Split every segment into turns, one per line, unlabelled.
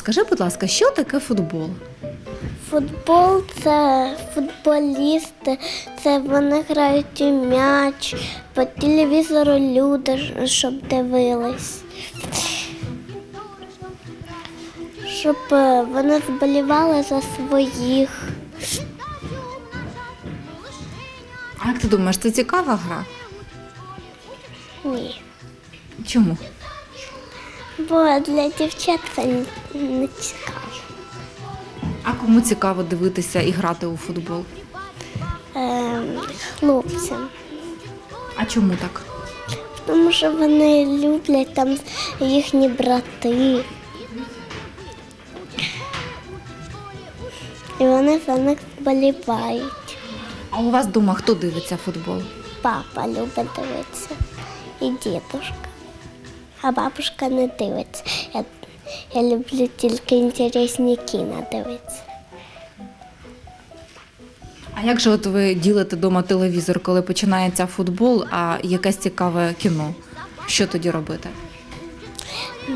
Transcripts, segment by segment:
скажи, будь ласка, що таке футбол?
Футбол це футболісти, це вони грають у м'яч, по телевізору люди, щоб дивились. Щоб е, вони вболівали за своїх.
А як ти думаєш, це цікава гра?
Ні.
Чому?
Бо для дівчат це не- цікаво.
А кому цікаво дивитися і грати у футбол?
Ем, хлопцям.
А чому так?
Тому що вони люблять там їхні брати. І вони за них вболівають.
А у вас вдома хто дивиться футбол?
Папа любить дивитися і дідушка. А бабушка не дивиться. Я, я люблю тільки інтересні кіно дивитися.
А як же от ви ділите вдома телевізор, коли починається футбол, а якесь цікаве кіно? Що тоді робити?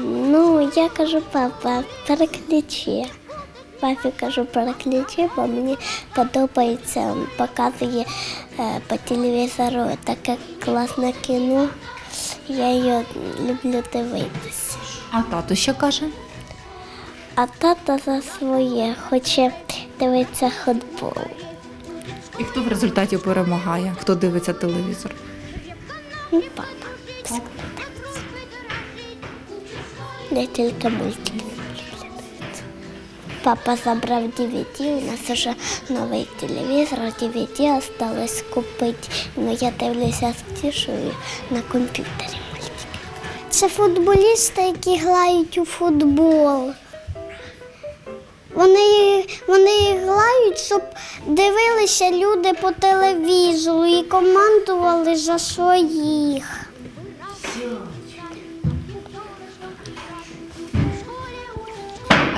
Ну, я кажу, папа, переключи. Папі кажу, переключи, бо мені подобається, показує е, по телевізору таке класне кіно. Я її люблю дивитися.
А тато що каже?
А тато за своє хоче дивитися футбол.
І хто в результаті перемагає? Хто дивиться телевізор?
Ну, папа. Не тільки мультики. Папа забрав DVD, у нас вже новий телевізор, DVD осталось купити. Ну, я дивлюся з тішою на комп'ютері мультики. Це футболісти, які грають у футбол. Вони, вони грають, щоб дивилися люди по телевізору і командували за своїх.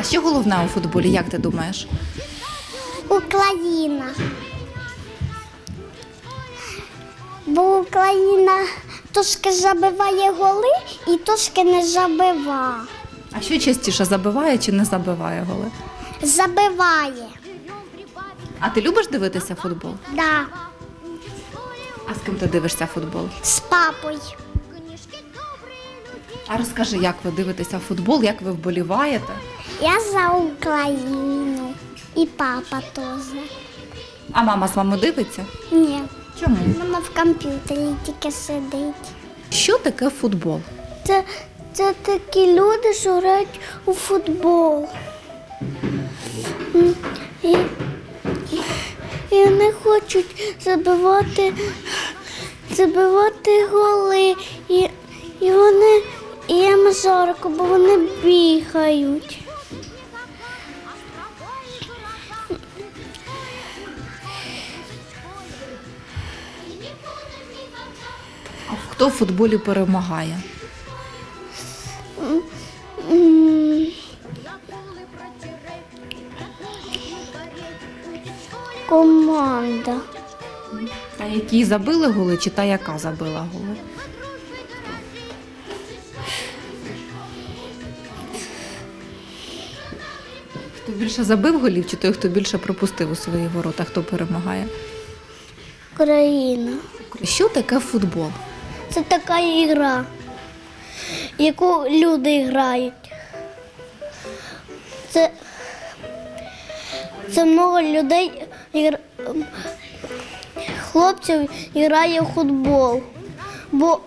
Що головне у футболі, як ти думаєш?
Україна. Бо Україна трошки забиває голи і трошки не забива.
А що частіше забиває чи не забиває голи?
Забиває.
А ти любиш дивитися футбол?
Да.
А з ким ти дивишся футбол?
З папою.
А розкажи, як ви дивитеся футбол, як ви вболіваєте?
Я за Україну. І папа теж.
А мама з вами дивиться?
Ні.
Чому?
Вона в комп'ютері тільки сидить.
Що таке футбол?
Це, це такі люди, що грають у футбол. І, і вони хочуть забивати, забивати голи. І, і вони і їм жарко, бо вони бігають.
А хто в футболі перемагає?
Команда.
Та які забили голи, чи та яка забила голи? Хто більше забив голів, чи той, хто більше пропустив у своїх воротах, хто перемагає?
Україна.
Що таке футбол?
Це така ігра, яку люди грають. Це, це много людей, хлопців грає в футбол, бо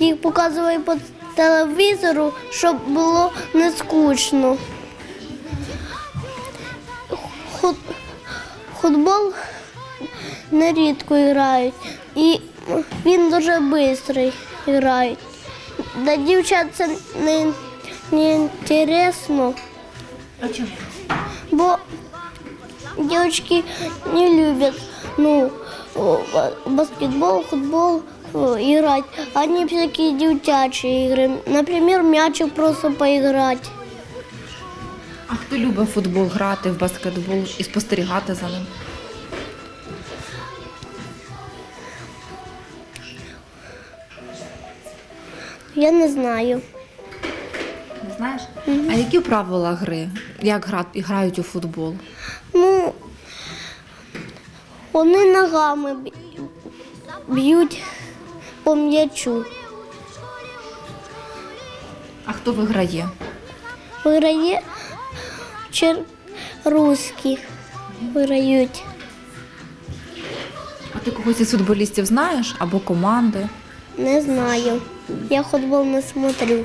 їх показують по телевізору, щоб було не скучно. Футбол нерідко грають. І він дуже швидкий грає. Для дівчат це не, не інтересно,
А чому?
бо дівчатки не люблять ну, о, ба- баскетбол, футбол о, играть. Они всякие девчачьи игры. Например, мячик просто поиграть.
А хто любить футбол грати, в баскетбол і спостерігати за ним?
Я не знаю.
Знаєш? А які правила гри? Як гра- грають у футбол?
Ну, вони ногами б'ють по м'ячу.
А хто виграє?
Виграє чер... русських виграють.
А ти когось із футболістів знаєш або команди?
Не знаю. Я футбол не смотрю.